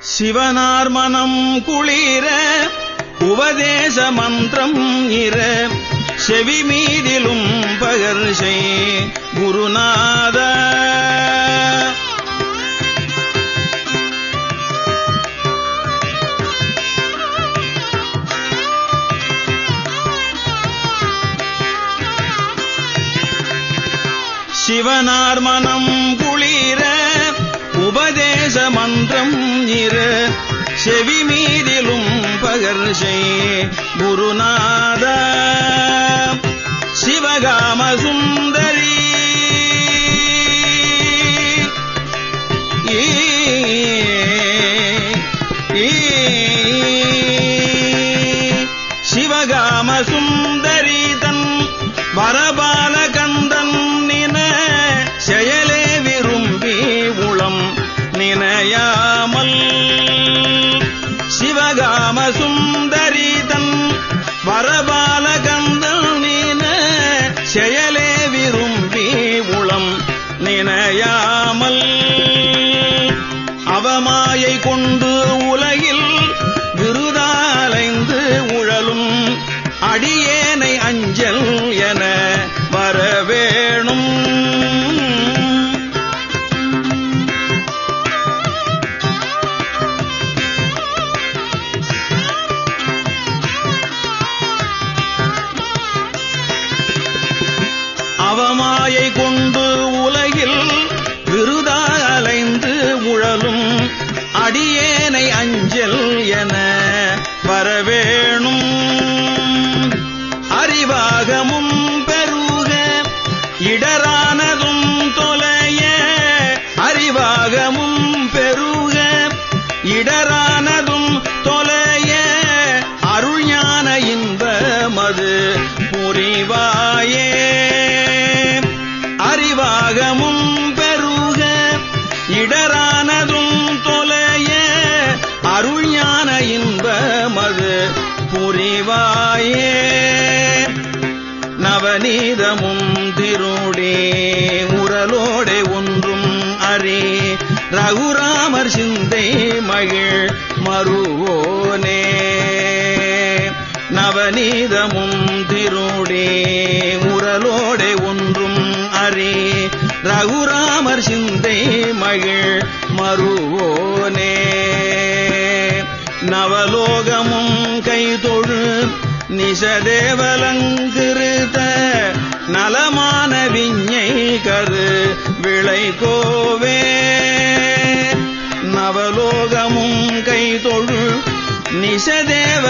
சிவனார் மனம் குளிர உபதேச மந்திரம் இர. செவி மீதிலும் பகர்ஷை குருநாத. சிவனார் மனம் குளிர உபதேச மந்திரம் இர செவி மீதிலும் பகர்ஷை குருநாத சிவகாம சுந்தரி. அவமாயை கொண்டு உலகில் விருதாலைந்து உழலும் அடியேனை அஞ்சல் என வரவேணும். அவமாயை கொண்டு அடியேனை அஞ்சல் என வரவேணும். அறிவாகமும் பெருக இடரானதும் தொலைய அறிவாகமும் பெருக இடரான நவநீதமும் திருடே உரலோடே ஒன்றும் அரே ரகுராமர் சிந்தை மகிழ் மருவோனே நவநீதமும் திருடே உரலோடே ஒன்றும் அரே ரகுராமர் சிந்தை மகிழ் மருவோனே நவலோகமும் கைதொழு நிசதேவலங்கிருத நலமான விஞ்ஞை கரு விளை கோவே. நவலோகமும் கைதொழு நிசதேவலங்கிருத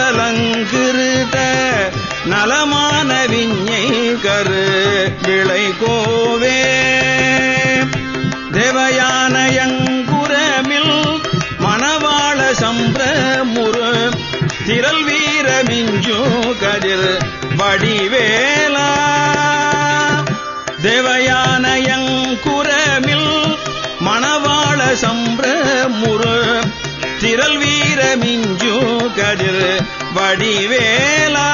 நலமான விஞ்ஞை கரு கதிர் வடிவேலா.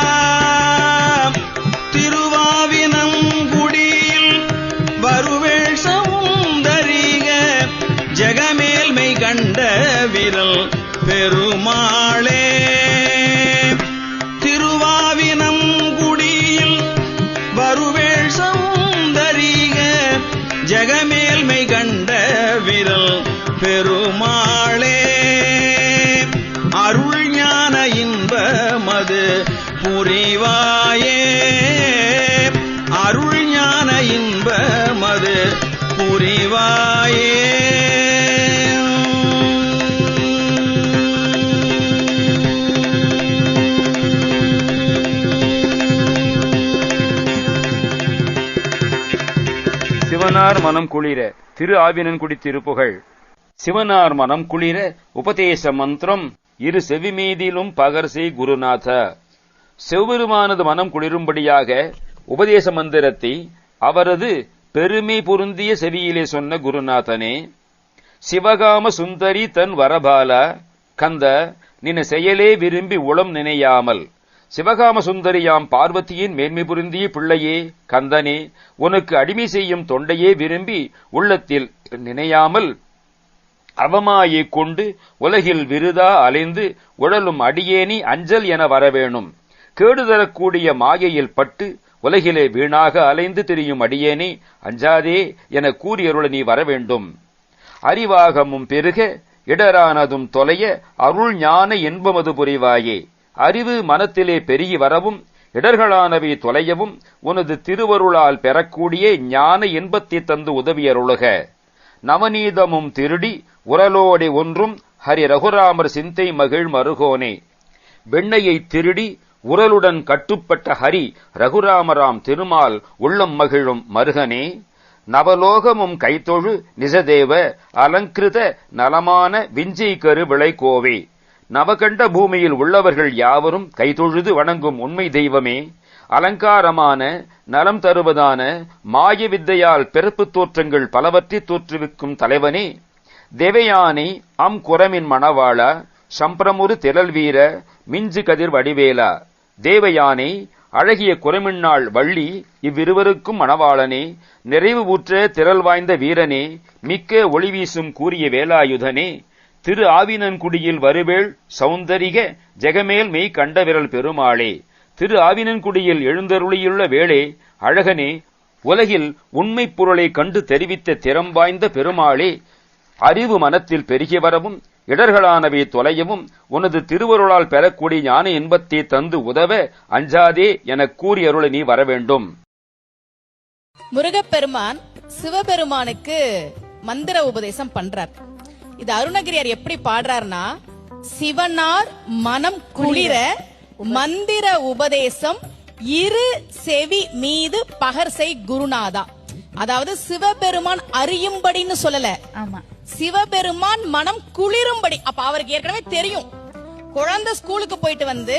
திருவாவினங்குடியில் வருவேள் சௌந்தரிக ஜெகமேல்மை கண்ட விரல் பெருமாளே. சிவனார் மனம் குளிர திரு ஆவினன்குடி திருப்புகழ் சிவனார் மனம் குளிர உபதேச மந்திரம் இரு செவிமீதிலும் பகர்சி குருநாத. செவ்வெருமானது மனம் குளிரும்படியாக உபதேச மந்திரத்தை அவரது பெருமை பொருந்திய செவியிலே சொன்ன குருநாதனே சிவகாம சுந்தரி தன் வரபால கந்த நின செயலே விரும்பி உளம் நினையாமல் சிவகாம சுந்தரியாம் பார்வதியின் மேன்மை புரிந்திய பிள்ளையே கந்தனே உனக்கு அடிமை செய்யும் தொண்டையே விரும்பி உள்ளத்தில் நினையாமல் அவமாயை கொண்டு உலகில் விருதா அலைந்து உழலும் அடியேனி அஞ்சல் என வரவேணும். கேடு தரக்கூடிய மாயையில் பட்டு உலகிலே வீணாக அலைந்து திரியும் அடியேனே அஞ்சாதே என கூறியருள நீ வரவேண்டும். அறிவாகமும் பெருக இடரானதும் தொலைய அருள் ஞான என்பமது புரிவாயே. அறிவு மனத்திலே பெருகி வரவும் இடர்களானவை தொலையவும் உனது திருவருளால் பெறக்கூடிய ஞான இன்பத்தை தந்து உதவியருளுக. நவநீதமும் திருடி உரலோடி ஒன்றும் ஹரி ரகுராமர் சிந்தை மகிழ் மருகோனே. வெண்ணையை திருடி உரலுடன் கட்டுப்பட்ட ஹரி ரகுராமராம் திருமால் உள்ளம் மகிழும் மருகனே. நவலோகமும் கைத்தொழு நிஜதேவ அலங்கிருத நலமான விஞ்சை கரு விளைகோவே. நவகண்ட பூமியில் உள்ளவர்கள் யாவரும் கைதொழுது வணங்கும் உண்மை தெய்வமே அலங்காரமான நலம் தருவதான மாய வித்தையால் பிறப்பு தோற்றங்கள் பலவற்றை தோற்றுவிக்கும் தலைவனே தேவயானை அம் குரமின் மணவாளா சம்பிரமுரு திரள் வீர மிஞ்சு கதிர் வடிவேலா. தேவயானை அழகிய குரமின்னாள் வள்ளி இவ்விருவருக்கும் மணவாளனே நிறைவு ஊற்ற திரள் வாய்ந்த வீரனே மிக்க ஒளி வீசும் கூறிய வேலாயுதனே. திரு ஆவினன்குடியில் வருவேள் சௌந்தரிக ஜெகமேல் மெய் கண்ட விரல் பெருமாளே. திரு ஆவினன்குடியில் எழுந்தருளியுள்ள வேளே அழகனே உலகில் உண்மைப் பொருளை கண்டு தெரிவித்த திறம் வாய்ந்த பெருமாளே அறிவு மனத்தில் பெருகி வரவும் இடர்களானவை தொலையவும் உனது திருவருளால் பெறக்கூடிய ஞான இன்பத்தை தந்து உதவ அஞ்சாதே என கூறி அருளை நீ வரவேண்டும். முருகப்பெருமான் சிவபெருமானுக்கு மந்திர உபதேசம் பண்றார். இது அருணகிரியார் எப்படி பாடுறார்னா சிவனார் மனம் குளிர மந்திர உபதேசம் இரு செவி மீது பகர்சை குருநாதா. அதாவது சிவபெருமான் அறியும்படின்னு சொல்லல. சிவபெருமான் மனம் குளிரும்படி. அப்ப அவருக்கு ஏற்கனவே தெரியும். குழந்தை ஸ்கூலுக்கு போயிட்டு வந்து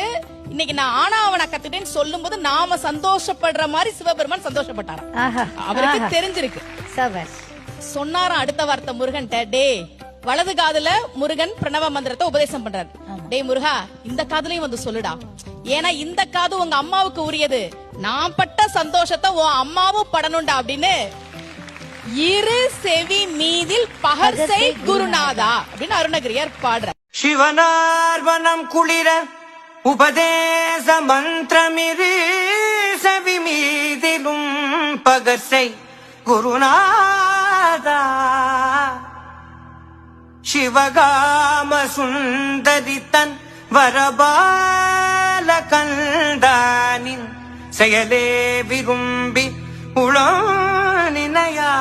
இன்னைக்கு நான் ஆனா அவனை கத்துட்டேன்னு சொல்லும்போது நாம சந்தோஷப்படுற மாதிரி சிவபெருமான் சந்தோஷப்பட்டாராம். அவருக்கு. தெரிஞ்சிருக்கு. சொன்னாராம் அடுத்த வார்த்தை முருகன்ட்ட டே வலது காதுல முருகன் பிரணவ மந்திரத்தை உபதேசம் பண்றாரு. டேய் முருகா இந்த காதுலயும் வந்து சொல்லுடா. ஏன்னா இந்த காது உங்க அம்மாவுக்கு உரியது. நான் பட்ட சந்தோஷத்தை உன் அம்மாவும் படணும்டா அப்படின்னு இரு செவி மீதில் பகர்சை குருநாதா அப்படின்னு அருணகிரியார் பாடுற சிவனார்வனம் குளிர உபதேச மந்திரமிரு செவி மீதிலும் பகர்சை குருநாதா. சிவகாம சுந்தரி தன் வரபால கந்தானின் செயலே விரும்பி உளோ நினையா